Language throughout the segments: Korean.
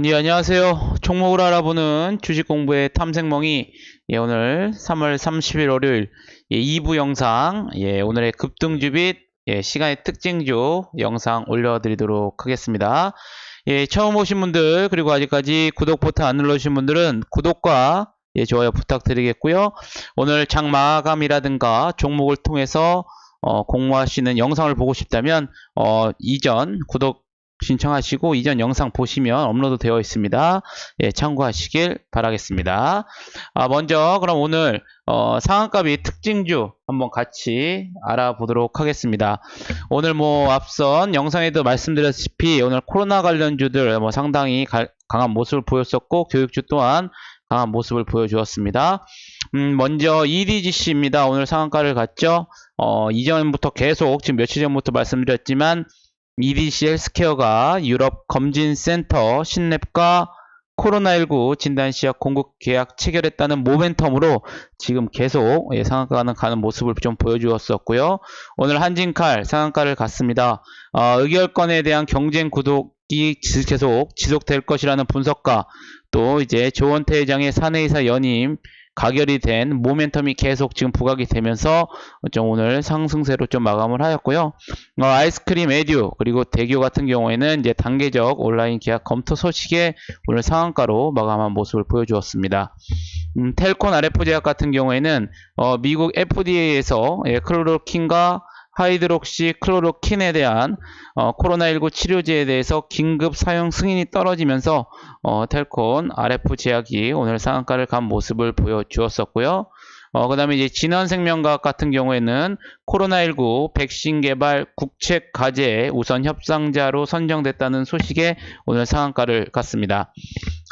네, 안녕하세요. 종목을 알아보는 주식 공부의 탐색멍이 예, 오늘 3월 30일 월요일 예, 2부 영상 예, 오늘의 급등주 빚 예, 시간의 특징주 영상 올려드리도록 하겠습니다. 예, 처음 오신 분들 그리고 아직까지 구독 버튼 안 눌러주신 분들은 구독과 예, 좋아요 부탁드리겠고요. 오늘 장 마감이라든가 종목을 통해서 어, 공모하시는 영상을 보고 싶다면 어, 이전 구독 신청하시고 이전 영상 보시면 업로드 되어 있습니다. 예, 참고하시길 바라겠습니다. 아, 먼저 그럼 오늘 어, 상한가비 특징주 한번 같이 알아보도록 하겠습니다. 오늘 뭐 앞선 영상에도 말씀드렸다시피 오늘 코로나 관련주들 뭐 상당히 가- 강한 모습을 보였었고 교육주 또한 강한 모습을 보여주었습니다. 음, 먼저 EDGC입니다. 오늘 상한가를 갔죠. 어, 이전부터 계속 지금 며칠 전부터 말씀드렸지만 EDC 헬스케어가 유럽 검진센터 신랩과 코로나19 진단시약 공급 계약 체결했다는 모멘텀으로 지금 계속 예, 상한가는 가는 모습을 좀 보여주었었고요. 오늘 한진칼 상한가를 갔습니다. 어, 의결권에 대한 경쟁 구독이 지- 계속 지속될 것이라는 분석과 또 이제 조원태 회장의 사내이사 연임 가결이 된 모멘텀이 계속 지금 부각이 되면서 좀 오늘 상승세로 좀 마감을 하였고요. 어, 아이스크림 에듀 그리고 대교 같은 경우에는 이제 단계적 온라인 계약 검토 소식에 오늘 상한가로 마감한 모습을 보여주었습니다. 음, 텔콘 RF 제약 같은 경우에는 어, 미국 FDA에서 예, 클로로킨과 하이드록시 클로로킨에 대한 어, 코로나19 치료제에 대해서 긴급 사용 승인이 떨어지면서 어, 텔콘 RF 제약이 오늘 상한가를 간 모습을 보여주었었고요. 어, 그 다음에 이제 진원생명과학 같은 경우에는 코로나19 백신 개발 국책 과제에 우선 협상자로 선정됐다는 소식에 오늘 상한가를 갔습니다.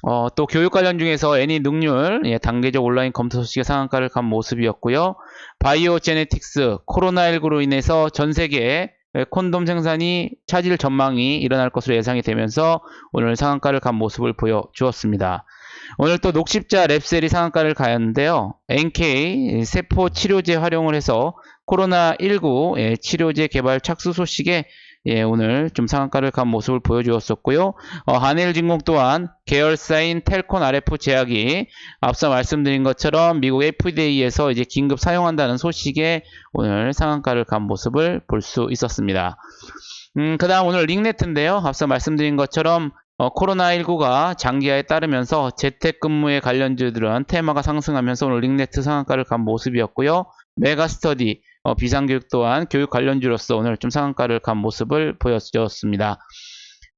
어, 또 교육 관련 중에서 애니 능률 예, 단계적 온라인 검토 소식에 상한가를 간 모습이었고요. 바이오 제네틱스 코로나19로 인해서 전 세계에 예, 콘돔 생산이 차질 전망이 일어날 것으로 예상이 되면서 오늘 상한가를 간 모습을 보여주었습니다. 오늘 또 녹십자 랩셀이 상한가를 가였는데요. NK 세포 치료제 활용을 해서 코로나19 예, 치료제 개발 착수 소식에 예, 오늘 좀 상한가를 간 모습을 보여주었었고요. 어, 한일진공 또한 계열사인 텔콘 RF 제약이 앞서 말씀드린 것처럼 미국 FDA에서 이제 긴급 사용한다는 소식에 오늘 상한가를 간 모습을 볼 수 있었습니다. 음, 그 다음 오늘 링네트인데요. 앞서 말씀드린 것처럼 어, 코로나19가 장기화에 따르면서 재택근무에 관련주들은 테마가 상승하면서 오늘 링네트 상한가를 간 모습이었고요. 메가스터디, 어, 비상교육 또한 교육 관련주로서 오늘 좀 상한가를 간 모습을 보여주었습니다.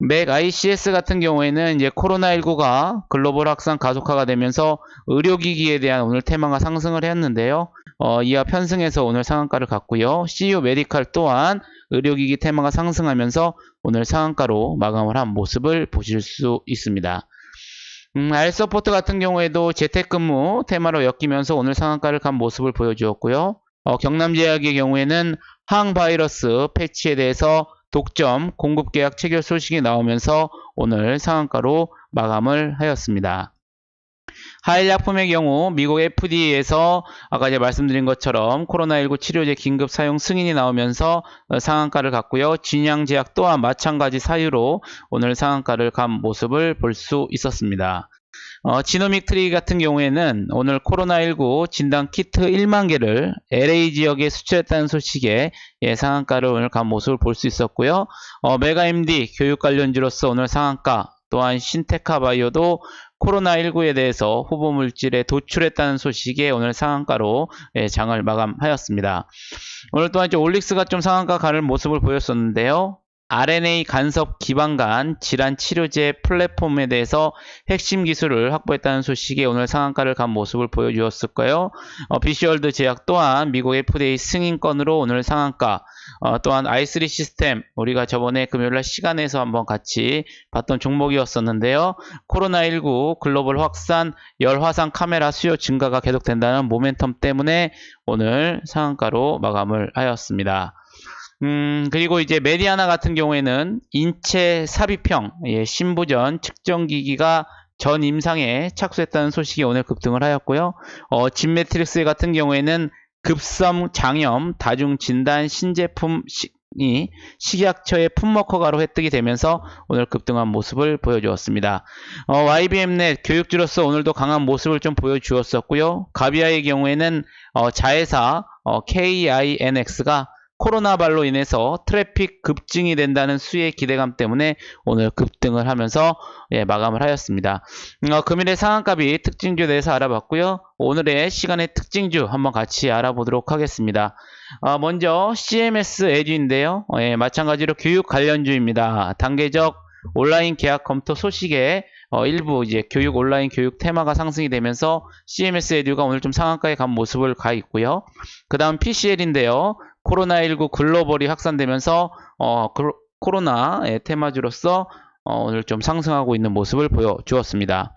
맥 ICS 같은 경우에는 이제 코로나19가 글로벌 확산 가속화가 되면서 의료기기에 대한 오늘 테마가 상승을 했는데요. 어, 이와 편승해서 오늘 상한가를 갔고요. CU 메디칼 또한 의료기기 테마가 상승하면서 오늘 상한가로 마감을 한 모습을 보실 수 있습니다. 음, 알서포트 같은 경우에도 재택근무 테마로 엮이면서 오늘 상한가를 간 모습을 보여주었고요. 어, 경남제약의 경우에는 항바이러스 패치에 대해서 독점 공급 계약 체결 소식이 나오면서 오늘 상한가로 마감을 하였습니다. 하일 약품의 경우 미국 FDA에서 아까 이제 말씀드린 것처럼 코로나19 치료제 긴급 사용 승인이 나오면서 어, 상한가를 갔고요. 진양제약 또한 마찬가지 사유로 오늘 상한가를 간 모습을 볼 수 있었습니다. 어, 지노믹 트리 같은 경우에는 오늘 코로나19 진단 키트 1만 개를 LA 지역에 수출했다는 소식에 예, 상한가를 오늘 간 모습을 볼 수 있었고요. 어, 메가MD 교육 관련주로서 오늘 상한가 또한 신테카 바이오도 코로나19에 대해서 후보 물질에 도출했다는 소식에 오늘 상한가로 예, 장을 마감하였습니다. 오늘 또한 이제 올릭스가 좀 상한가 가는 모습을 보였었는데요. RNA 간섭 기반간 질환 치료제 플랫폼에 대해서 핵심 기술을 확보했다는 소식에 오늘 상한가를 간 모습을 보여주었을까요? 어, 비시월드 제약 또한 미국 FDA 승인권으로 오늘 상한가, 어, 또한 i3 시스템 우리가 저번에 금요일날 시간에서 한번 같이 봤던 종목이었었는데요. 코로나19 글로벌 확산 열화상 카메라 수요 증가가 계속된다는 모멘텀 때문에 오늘 상한가로 마감을 하였습니다. 음, 그리고 이제 메디아나 같은 경우에는 인체 삽입형 예, 신부전 측정기기가 전 임상에 착수했다는 소식이 오늘 급등을 하였고요. 어, 진매트릭스 같은 경우에는 급성 장염 다중 진단 신제품 시- 이 식약처의 품목허가로 획득이 되면서 오늘 급등한 모습을 보여주었습니다. 어, YBM넷 교육주로서 오늘도 강한 모습을 좀 보여주었었고요. 가비아의 경우에는 어, 자회사 어, KINX가 코로나 발로 인해서 트래픽 급증이 된다는 수의 기대감 때문에 오늘 급등을 하면서 예, 마감을 하였습니다. 음, 어, 금일의 상한가비 특징주에 대해서 알아봤고요. 오늘의 시간의 특징주 한번 같이 알아보도록 하겠습니다. 어, 먼저 CMS 에듀인데요. 어, 예, 마찬가지로 교육 관련주입니다. 단계적 온라인 계약 검토 소식에 어, 일부 이제 교육 온라인 교육 테마가 상승이 되면서 CMS 에듀가 오늘 좀 상한가에 간 모습을 가 있고요. 그 다음 PCL인데요. 코로나19 글로벌이 확산되면서 어, 그- 코로나 의 테마주로서 어, 오늘 좀 상승하고 있는 모습을 보여주었습니다.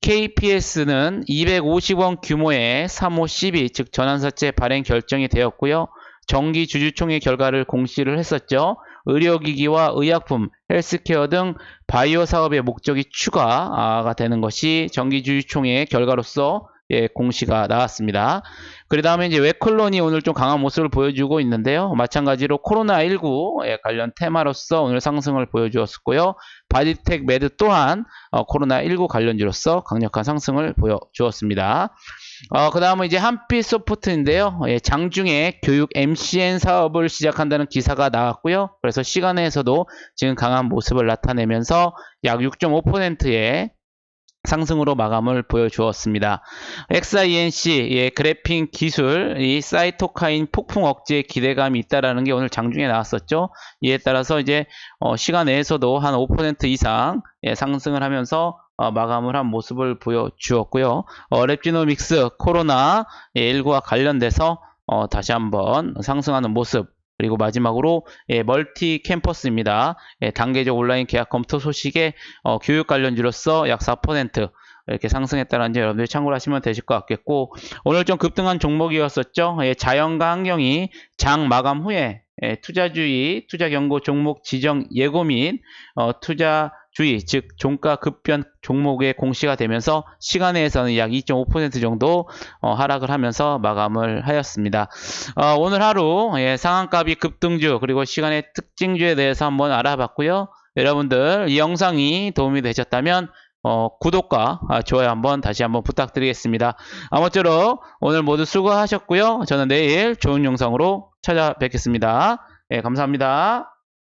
KPS는 250원 규모의 3호 12, 즉 전환사채 발행 결정이 되었고요. 정기 주주총회 결과를 공시를 했었죠. 의료기기와 의약품, 헬스케어 등 바이오 사업의 목적이 추가가 되는 것이 정기 주주총회 결과로서 예, 공시가 나왔습니다. 그 다음에 이제 웨클론이 오늘 좀 강한 모습을 보여주고 있는데요. 마찬가지로 코로나19 에 관련 테마로서 오늘 상승을 보여주었고요. 바디텍 매드 또한 어, 코로나19 관련주로서 강력한 상승을 보여주었습니다. 어, 그 다음은 이제 한빛 소프트인데요. 예, 장중에 교육 MCN 사업을 시작한다는 기사가 나왔고요. 그래서 시간에서도 지금 강한 모습을 나타내면서 약 6.5%의 상승으로 마감을 보여주었습니다. XINC 예, 그래핀 기술 이 사이토카인 폭풍 억제에 기대감이 있다라는 게 오늘 장중에 나왔었죠. 이에 따라서 이제 어, 시간 내에서도 한 5% 이상 예, 상승을 하면서 어, 마감을 한 모습을 보여주었고요. 어, 랩지노믹스 코로나 19와 관련돼서 어, 다시 한번 상승하는 모습 그리고 마지막으로 예, 멀티 캠퍼스입니다. 예, 단계적 온라인 계약 검토 소식에 어, 교육 관련주로서 약 4% 이렇게 상승했다는 점 여러분들이 참고를 하시면 되실 것 같겠고 오늘 좀 급등한 종목이었었죠. 예, 자연과 환경이 장 마감 후에 예, 투자주의, 투자 경고 종목 지정 예고 및 어, 투자 주의 즉 종가 급변 종목의 공시가 되면서 시간에서는 약 2.5% 정도 어, 하락을 하면서 마감을 하였습니다. 어, 오늘 하루 예, 상한가비 급등주 그리고 시간의 특징주에 대해서 한번 알아봤고요. 여러분들 이 영상이 도움이 되셨다면 어, 구독과 아, 좋아요 한번 다시 한번 부탁드리겠습니다. 아무쪼록 오늘 모두 수고하셨고요. 저는 내일 좋은 영상으로 찾아뵙겠습니다. 예, 감사합니다.